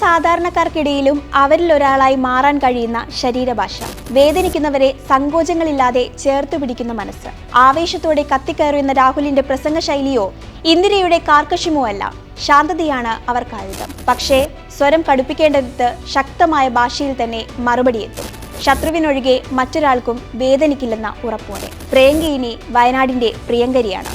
സാധാരണക്കാർക്കിടയിലും അവരിൽ ഒരാളായി മാറാൻ കഴിയുന്ന ശരീരഭാഷ. വേദനിക്കുന്നവരെ സങ്കോചങ്ങളില്ലാതെ ചേർത്തു പിടിക്കുന്ന മനസ്സ്. ആവേശത്തോടെ കത്തിക്കയറുന്ന രാഹുലിന്റെ പ്രസംഗ ശൈലിയോ ഇന്ദിരയുടെ കാർക്കശ്യമോ അല്ല. ശാന്തതയാണ് അവർക്ക് ആയുധം. പക്ഷേ സ്വരം കടുപ്പിക്കേണ്ടടുത്ത് ശക്തമായ ഭാഷയിൽ തന്നെ മറുപടി എത്തും ശത്രുവിനൊഴികെ മറ്റൊരാൾക്കും വേദനിക്കില്ലെന്ന ഉറപ്പോടെ. പ്രിയങ്ക ഇനി വയനാടിന്റെ പ്രിയങ്കരിയാണ്.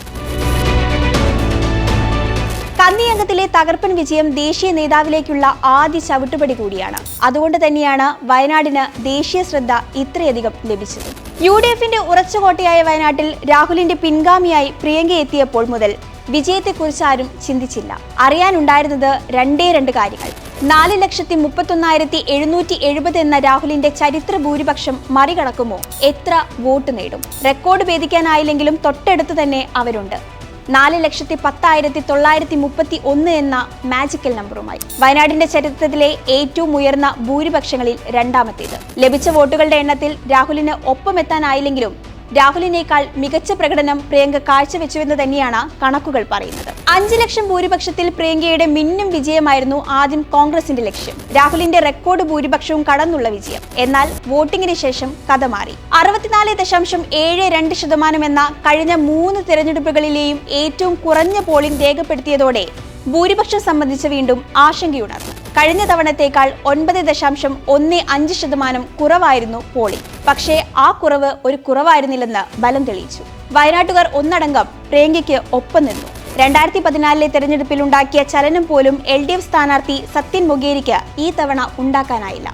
കന്നിയംഗത്തിലെ തകർപ്പൻ വിജയം ദേശീയ നേതാവിലേക്കുള്ള ആദ്യ ചവിട്ടുപടി കൂടിയാണ്. അതുകൊണ്ട് തന്നെയാണ് വയനാടിന് ദേശീയ ശ്രദ്ധ ഇത്രയധികം ലഭിച്ചത്. യു ഡി എഫിന്റെ ഉറച്ചുകോട്ടയായ വയനാട്ടിൽ രാഹുലിന്റെ പിൻഗാമിയായി പ്രിയങ്ക എത്തിയപ്പോൾ മുതൽ വിജയത്തെക്കുറിച്ച് ആരും ചിന്തിച്ചില്ല. അറിയാനുണ്ടായിരുന്നത് രണ്ടേ രണ്ട് കാര്യങ്ങൾ. നാല് ലക്ഷത്തി മുപ്പത്തൊന്നായിരത്തി എഴുന്നൂറ്റി എഴുപത് എന്ന രാഹുലിന്റെ ചരിത്ര ഭൂരിപക്ഷം മറികടക്കുമോ? എത്ര വോട്ട് നേടും? റെക്കോർഡ് ഭേദിക്കാനായില്ലെങ്കിലും തൊട്ടടുത്ത് തന്നെ അവരുണ്ട്. നാല് ലക്ഷത്തി പത്തായിരത്തി തൊള്ളായിരത്തി മുപ്പത്തി ഒന്ന് എന്ന മാജിക്കൽ നമ്പറുമായി വയനാടിന്റെ ചരിത്രത്തിലെ ഏറ്റവും ഉയർന്ന ഭൂരിപക്ഷങ്ങളിൽ രണ്ടാമത്തേത്. ലഭിച്ച വോട്ടുകളുടെ എണ്ണത്തിൽ രാഹുലിന് ഒപ്പമെത്താനായില്ലെങ്കിലും രാഹുലിനേക്കാൾ മികച്ച പ്രകടനം പ്രിയങ്ക കാഴ്ചവെച്ചുവെന്ന് തന്നെയാണ് കണക്കുകൾ പറയുന്നത്. അഞ്ച് ലക്ഷം ഭൂരിപക്ഷത്തിൽ പ്രിയങ്കയുടെ മിന്നും വിജയമായിരുന്നു ആദ്യം കോൺഗ്രസിന്റെ ലക്ഷ്യം. രാഹുലിന്റെ റെക്കോർഡ് ഭൂരിപക്ഷവും കടന്നുള്ള വിജയം. എന്നാൽ വോട്ടിംഗിന് ശേഷം കഥ മാറി. അറുപത്തിനാല് ദശാംശം ഏഴ് രണ്ട് ശതമാനം എന്ന കഴിഞ്ഞ മൂന്ന് തിരഞ്ഞെടുപ്പുകളിലെയും ഏറ്റവും കുറഞ്ഞ പോളിംഗ് രേഖപ്പെടുത്തിയതോടെ ഭൂരിപക്ഷം സംബന്ധിച്ച് വീണ്ടും ആശങ്കയുണർന്നു. കഴിഞ്ഞ തവണത്തേക്കാൾ ഒൻപത് ദശാംശം ഒന്ന് അഞ്ച് ശതമാനം കുറവായിരുന്നു പോളിംഗ്. പക്ഷേ ആ കുറവ് ഒരു കുറവായിരുന്നില്ലെന്ന് ബലം തെളിയിച്ചു. വയനാട്ടുകാർ ഒന്നടങ്കം പ്രിയങ്കയ്ക്ക് ഒപ്പം നിന്നു. രണ്ടായിരത്തി പതിനാലിലെ തെരഞ്ഞെടുപ്പിൽ ഉണ്ടാക്കിയ ചലനം പോലും എൽ ഡി എഫ് സ്ഥാനാർത്ഥി സത്യൻ മൊഗേരിക്ക് ഈ തവണ ഉണ്ടാക്കാനായില്ല.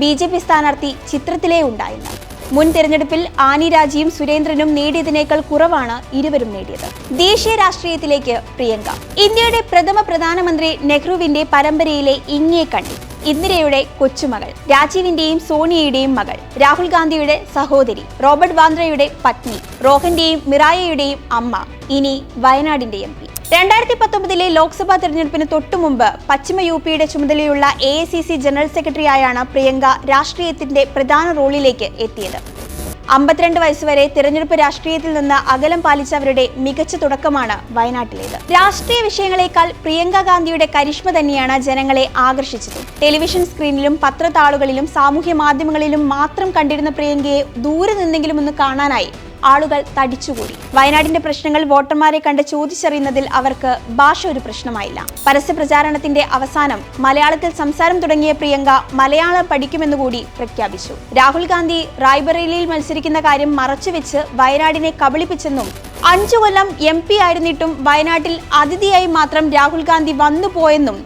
ബി ജെ പി സ്ഥാനാർത്ഥി ചിത്രത്തിലേ ഉണ്ടായില്ല. മുൻ തെരഞ്ഞെടുപ്പിൽ ആനി രാജിയും സുരേന്ദ്രനും നേടിയതിനേക്കാൾ കുറവാണ് ഇരുവരും നേടിയത്. ദേശീയ രാഷ്ട്രീയത്തിലേക്ക് പ്രിയങ്ക. ഇന്ത്യയുടെ പ്രഥമ പ്രധാനമന്ത്രി നെഹ്റുവിന്റെ പരമ്പരയിലെ ഇങ്ങേ കണ്ണി ഇന്ദിരയുടെ കൊച്ചുമകൾ രാജീവിന്റെയും സോണിയയുടെയും മകൾ രാഹുൽ ഗാന്ധിയുടെ സഹോദരി റോബർട്ട് വാന്ദ്രയുടെ പത്നി റോഹന്റെയും മിറായയുടെയും അമ്മ ഇനി വയനാടിന്റെ എം രണ്ടായിരത്തി പത്തൊമ്പതിലെ ലോക്സഭാ തെരഞ്ഞെടുപ്പിന് തൊട്ടുമുമ്പ് പശ്ചിമ യു പിയുടെ ചുമതലയുള്ള A I C C general സെക്രട്ടറിയായാണ് Priyanka രാഷ്ട്രീയത്തിന്റെ പ്രധാന റോളിലേക്ക് എത്തിയത്. അമ്പത്തിരണ്ട് വയസ്സുവരെ തിരഞ്ഞെടുപ്പ് രാഷ്ട്രീയത്തിൽ നിന്ന് അകലം പാലിച്ചവരുടെ മികച്ച തുടക്കമാണ് വയനാട്ടിലേത്. രാഷ്ട്രീയ വിഷയങ്ങളെക്കാൾ പ്രിയങ്ക ഗാന്ധിയുടെ കരിഷ്മ തന്നെയാണ് ജനങ്ങളെ ആകർഷിച്ചത്. ടെലിവിഷൻ സ്ക്രീനിലും പത്രത്താളുകളിലും സാമൂഹ്യ മാധ്യമങ്ങളിലും മാത്രം കണ്ടിരുന്ന പ്രിയങ്കയെ ദൂരെ നിന്നെങ്കിലും ഒന്ന് കാണാനായി ആളുകൾ തടിച്ചുകൂടി. വയനാടിന്റെ പ്രശ്നങ്ങൾ വോട്ടർമാരെ കണ്ട് ചോദിച്ചറിയുന്നതിൽ അവർക്ക് ഭാഷ ഒരു പ്രശ്നമായില്ല. പരസ്യ പ്രചാരണത്തിന്റെ അവസാനം മലയാളത്തിൽ സംസാരം തുടങ്ങിയ പ്രിയങ്ക മലയാളം പഠിക്കുമെന്നുകൂടി പ്രഖ്യാപിച്ചു. രാഹുൽ ഗാന്ധി റായ്ബറേലിയിൽ മത്സരിക്കുന്ന കാര്യം മറച്ചുവെച്ച് വയനാടിനെ കബളിപ്പിച്ചെന്നും അഞ്ചു കൊല്ലം എം പി ആയിരുന്നിട്ടും വയനാട്ടിൽ അതിഥിയായി മാത്രം രാഹുൽ ഗാന്ധി വന്നുപോയെന്നും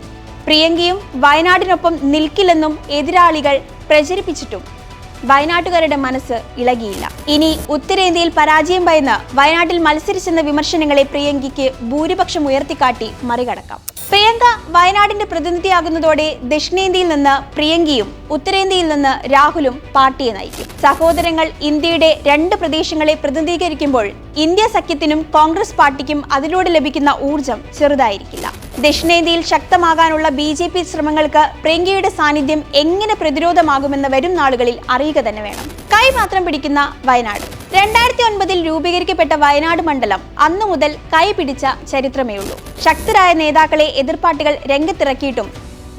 പ്രിയങ്കയും വയനാടിനൊപ്പം നിൽക്കില്ലെന്നും എതിരാളികൾ പ്രചരിപ്പിച്ചിട്ടും വയനാട്ടുകാരുടെ മനസ്സ് ഇളകിയില്ല. ഇനി ഉത്തരേന്ത്യയിൽ പരാജയം ഭയന്ന് വയനാട്ടിൽ മത്സരിച്ചെന്ന വിമർശനങ്ങളെ പ്രിയങ്കയ്ക്ക് ഭൂരിപക്ഷം ഉയർത്തിക്കാട്ടി മറികടക്കാം. പ്രിയങ്ക വയനാടിന്റെ പ്രതിനിധിയാകുന്നതോടെ ദക്ഷിണേന്ത്യയിൽ നിന്ന് പ്രിയങ്കയും ഉത്തരേന്ത്യയിൽ നിന്ന് രാഹുലും പാർട്ടിയെ നയിക്കും. സഹോദരങ്ങൾ ഇന്ത്യയുടെ രണ്ട് പ്രദേശങ്ങളെ പ്രതിനിധീകരിക്കുമ്പോൾ ഇന്ത്യ സഖ്യത്തിനും കോൺഗ്രസ് പാർട്ടിക്കും അതിലൂടെ ലഭിക്കുന്ന ഊർജം ചെറുതായിരിക്കില്ല. ദക്ഷിണേന്ത്യയിൽ ശക്തമാകാനുള്ള ബി ജെ പി ശ്രമങ്ങൾക്ക് പ്രിയങ്കയുടെ സാന്നിധ്യം എങ്ങനെ പ്രതിരോധമാകുമെന്ന് വരും നാളുകളിൽ അറിയുക തന്നെ വേണം. കൈമാത്രം പിടിക്കുന്ന വയനാട്. രണ്ടായിരത്തി ഒൻപതിൽ രൂപീകരിക്കപ്പെട്ട വയനാട് മണ്ഡലം അന്നു മുതൽ കൈപിടിച്ച ചരിത്രമേ ഉള്ളൂ ശക്തരായ നേതാക്കളെ എതിർപ്പാട്ടുകൾ രംഗത്തിറക്കിയിട്ടും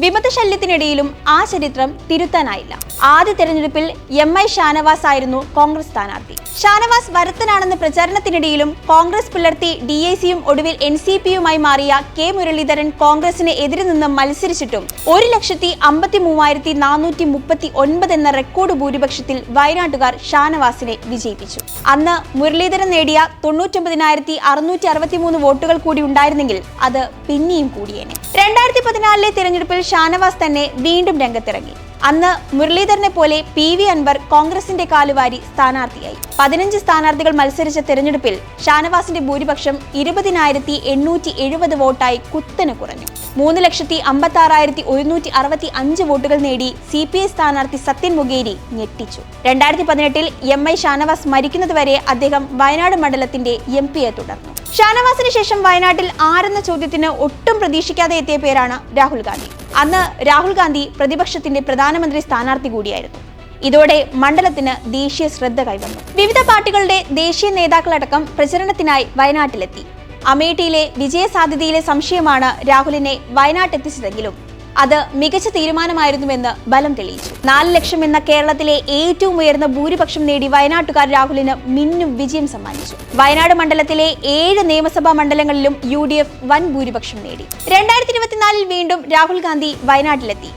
വിമതശല്യത്തിനിടയിലും ആ ചരിത്രം തിരുത്താനായില്ല. ആദ്യ തെരഞ്ഞെടുപ്പിൽ എം ഐ ഷാനവാസ് ആയിരുന്നു കോൺഗ്രസ് സ്ഥാനാർത്ഥി. ഷാനവാസ് വരത്തനാണെന്ന പ്രചാരണത്തിനിടയിലും കോൺഗ്രസ് പുലർത്തി ഡി ഐ സിയും ഒടുവിൽ എൻ സി പിയുമായി മാറിയ കെ മുരളീധരൻ കോൺഗ്രസിന് എതിരെ നിന്ന് മത്സരിച്ചിട്ടും ഒരു ലക്ഷത്തി അമ്പത്തി മൂവായിരത്തി നാനൂറ്റി മുപ്പത്തി ഒൻപത് എന്ന റെക്കോർഡ് ഭൂരിപക്ഷത്തിൽ വയനാട്ടുകാർ ഷാനവാസിനെ വിജയിപ്പിച്ചു. അന്ന് മുരളീധരൻ നേടിയ തൊണ്ണൂറ്റൊമ്പതിനായിരത്തി അറുന്നൂറ്റി അറുപത്തിമൂന്ന് വോട്ടുകൾ കൂടി ഉണ്ടായിരുന്നെങ്കിൽ അത് പിന്നെയും കൂടിയേനെ. രണ്ടായിരത്തി പതിനാലിലെ തിരഞ്ഞെടുപ്പിൽ ഷാനവാസ് തന്നെ വീണ്ടും രംഗത്തിറങ്ങി. അന്ന് മുരളീധരനെ പോലെ പി വി അൻവർ കോൺഗ്രസിന്റെ കാലുവാരി സ്ഥാനാർത്ഥിയായി. പതിനഞ്ച് സ്ഥാനാർത്ഥികൾ മത്സരിച്ച തെരഞ്ഞെടുപ്പിൽ ഷാനവാസിന്റെ ഭൂരിപക്ഷം ഇരുപതിനായിരത്തി എണ്ണൂറ്റി എഴുപത് വോട്ടായി കുത്തനെ കുറഞ്ഞു. മൂന്ന് ലക്ഷത്തി അമ്പത്തി ആറായിരത്തി ഒരുന്നൂറ്റി അറുപത്തി അഞ്ച് വോട്ടുകൾ നേടി സി പി ഐ സ്ഥാനാർത്ഥി സത്യൻ മുഖേരി ഞെട്ടിച്ചു. രണ്ടായിരത്തി പതിനെട്ടിൽ എം ഐ ഷാനവാസ് മരിക്കുന്നതുവരെ അദ്ദേഹം വയനാട് മണ്ഡലത്തിന്റെ എം പിയെ തുടർന്നു. ഷാനവാസിന് ശേഷം വയനാട്ടിൽ ആരെന്ന ചോദ്യത്തിന് ഒട്ടും പ്രതീക്ഷിക്കാതെ എത്തിയ പേരാണ് രാഹുൽ ഗാന്ധി. അന്ന് രാഹുൽ ഗാന്ധി പ്രതിപക്ഷത്തിന്റെ പ്രധാനമന്ത്രി സ്ഥാനാർത്ഥി കൂടിയായിരുന്നു. ഇതോടെ മണ്ഡലത്തിന് ദേശീയ ശ്രദ്ധ കൈവന്നു. വിവിധ പാർട്ടികളുടെ ദേശീയ നേതാക്കളടക്കം പ്രചരണത്തിനായി വയനാട്ടിലെത്തി. അമേഠിയിലെ വിജയസാധ്യതയിലെ സംശയമാണ് രാഹുലിനെ വയനാട്ടെത്തിച്ചതെങ്കിലും അത് മികച്ച തീരുമാനമായിരുന്നുവെന്ന് ബലം തെളിയിച്ചു. നാല് ലക്ഷം എന്ന കേരളത്തിലെ ഏറ്റവും ഉയർന്ന ഭൂരിപക്ഷം നേടി വയനാട്ടുകാർ രാഹുലിന് മിന്നും വിജയം സമ്മാനിച്ചു. വയനാട് മണ്ഡലത്തിലെ ഏഴ് നിയമസഭാ മണ്ഡലങ്ങളിലും യു ഡി എഫ് വൻ ഭൂരിപക്ഷം നേടി. രണ്ടായിരത്തി ഇരുപത്തിനാലിൽ വീണ്ടും രാഹുൽ ഗാന്ധി വയനാട്ടിലെത്തി.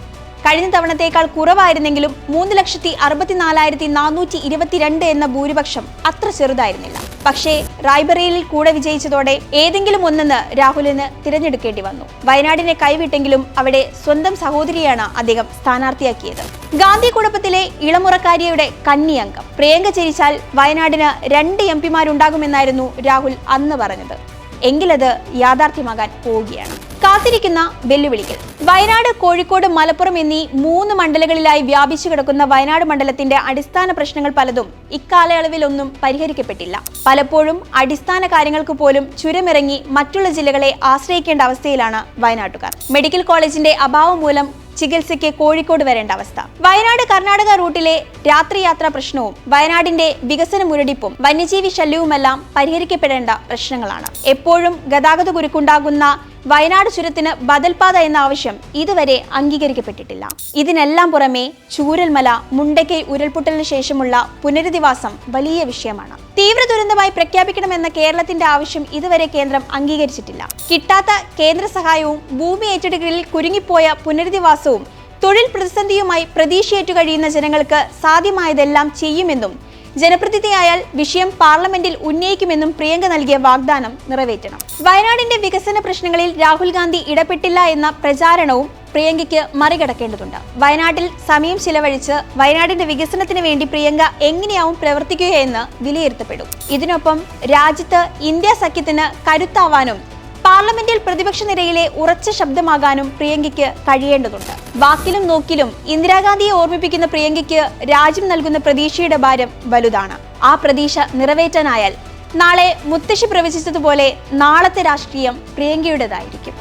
കഴിഞ്ഞ തവണത്തേക്കാൾ കുറവായിരുന്നെങ്കിലും മൂന്ന് ലക്ഷത്തി അറുപത്തിനാലായിരത്തി നാനൂറ്റി ഇരുപത്തിരണ്ട് എന്ന ഭൂരിപക്ഷം അത്ര ചെറുതായിരുന്നില്ല. പക്ഷേ റായ്ബറേലിൽ കൂടെ വിജയിച്ചതോടെ ഏതെങ്കിലും ഒന്നെന്ന് രാഹുലിന് തിരഞ്ഞെടുക്കേണ്ടി വന്നു. വയനാടിനെ കൈവിട്ടെങ്കിലും അവിടെ സ്വന്തം സഹോദരിയാണ് അദ്ദേഹം സ്ഥാനാർത്ഥിയാക്കിയത്. ഗാന്ധി കുടുംബത്തിലെ ഇളമുറക്കാരിയുടെ കന്നിയംഗം. പ്രിയങ്ക ചരിച്ചാൽ വയനാടിന് രണ്ട് എം പിമാരുണ്ടാകുമെന്നായിരുന്നു രാഹുൽ അന്ന് പറഞ്ഞത്. എങ്കിലത് യാഥാർത്ഥ്യമാകാൻ പോവുകയാണ്. കാത്തിരിക്കുന്ന വെല്ലുവിളികൾ. വയനാട് കോഴിക്കോട് മലപ്പുറം എന്നീ മൂന്ന് മണ്ഡലങ്ങളിലായി വ്യാപിച്ചു കിടക്കുന്ന വയനാട് മണ്ഡലത്തിന്റെ അടിസ്ഥാന പ്രശ്നങ്ങൾ പലതും ഇക്കാലയളവിലൊന്നും പരിഹരിക്കപ്പെട്ടില്ല. പലപ്പോഴും അടിസ്ഥാന കാര്യങ്ങൾക്ക് പോലും ചുരമിറങ്ങി മറ്റുള്ള ജില്ലകളെ ആശ്രയിക്കേണ്ട അവസ്ഥയിലാണ് വയനാട്ടുകാർ. മെഡിക്കൽ കോളേജിന്റെ അഭാവം മൂലം ചികിത്സയ്ക്ക് കോഴിക്കോട് വരേണ്ട അവസ്ഥ. വയനാട് കർണാടക റൂട്ടിലെ രാത്രിയാത്രാ പ്രശ്നവും വയനാടിന്റെ വികസന മുരടിപ്പും വന്യജീവി ശല്യവുമെല്ലാം പരിഹരിക്കപ്പെടേണ്ട പ്രശ്നങ്ങളാണ്. എപ്പോഴും ഗതാഗത കുരുക്കുണ്ടാകുന്ന വയനാട് ചുരത്തിന് ബദൽപാത എന്ന ആവശ്യം ഇതുവരെ അംഗീകരിക്കപ്പെട്ടിട്ടില്ല. ഇതിനെല്ലാം പുറമെ ചൂരൽമല മുണ്ടക്കൈ ഉരുൾപൊട്ടലിന് ശേഷമുള്ള പുനരധിവാസം വലിയ വിഷയമാണ്. തീവ്ര ദുരന്തമായി പ്രഖ്യാപിക്കണമെന്ന കേരളത്തിന്റെ ആവശ്യം ഇതുവരെ കേന്ദ്രം അംഗീകരിച്ചിട്ടില്ല. കിട്ടാത്ത കേന്ദ്ര സഹായവും ഭൂമി ഏറ്റെടുക്കലിൽ കുരുങ്ങിപ്പോയ പുനരധിവാസവും തൊഴിൽ പ്രതിസന്ധിയുമായി പ്രതീക്ഷയേറ്റു കഴിയുന്ന ജനങ്ങൾക്ക് സാധ്യമായതെല്ലാം ചെയ്യുമെന്നും ജനപ്രതിനിധിയായാൽ വിഷയം പാർലമെന്റിൽ ഉന്നയിക്കുമെന്നും പ്രിയങ്ക നൽകിയ വാഗ്ദാനം നിറവേറ്റണം. വയനാടിന്റെ വികസന പ്രശ്നങ്ങളിൽ രാഹുൽ ഗാന്ധി ഇടപെട്ടില്ല എന്ന പ്രചാരണവും പ്രിയങ്കയ്ക്ക് മറികടക്കേണ്ടതുണ്ട്. വയനാട്ടിൽ സമയം ചിലവഴിച്ച് വയനാടിന്റെ വികസനത്തിന് വേണ്ടി പ്രിയങ്ക എങ്ങനെയാവും പ്രവർത്തിക്കുകയെന്ന് വിലയിരുത്തപ്പെടും. ഇതിനൊപ്പം രാജ്യത്ത് ഇന്ത്യ സഖ്യത്തിന് കരുത്താവാനും പാർലമെന്റിൽ പ്രതിപക്ഷ നിരയിലെ ഉറച്ച ശബ്ദമാകാനും പ്രിയങ്കയ്ക്ക് കഴിയേണ്ടതുണ്ട്. വാക്കിലും നോക്കിലും ഇന്ദിരാഗാന്ധിയെ ഓർമ്മിപ്പിക്കുന്ന പ്രിയങ്കയ്ക്ക് രാജ്യം നൽകുന്ന പ്രതീക്ഷയുടെ ഭാരം വലുതാണ്. ആ പ്രതീക്ഷ നിറവേറ്റാനായാൽ നാളെ മുത്തശ്ശി പ്രവചിച്ചതുപോലെ നാളത്തെ രാഷ്ട്രീയം പ്രിയങ്കയുടേതായിരിക്കും.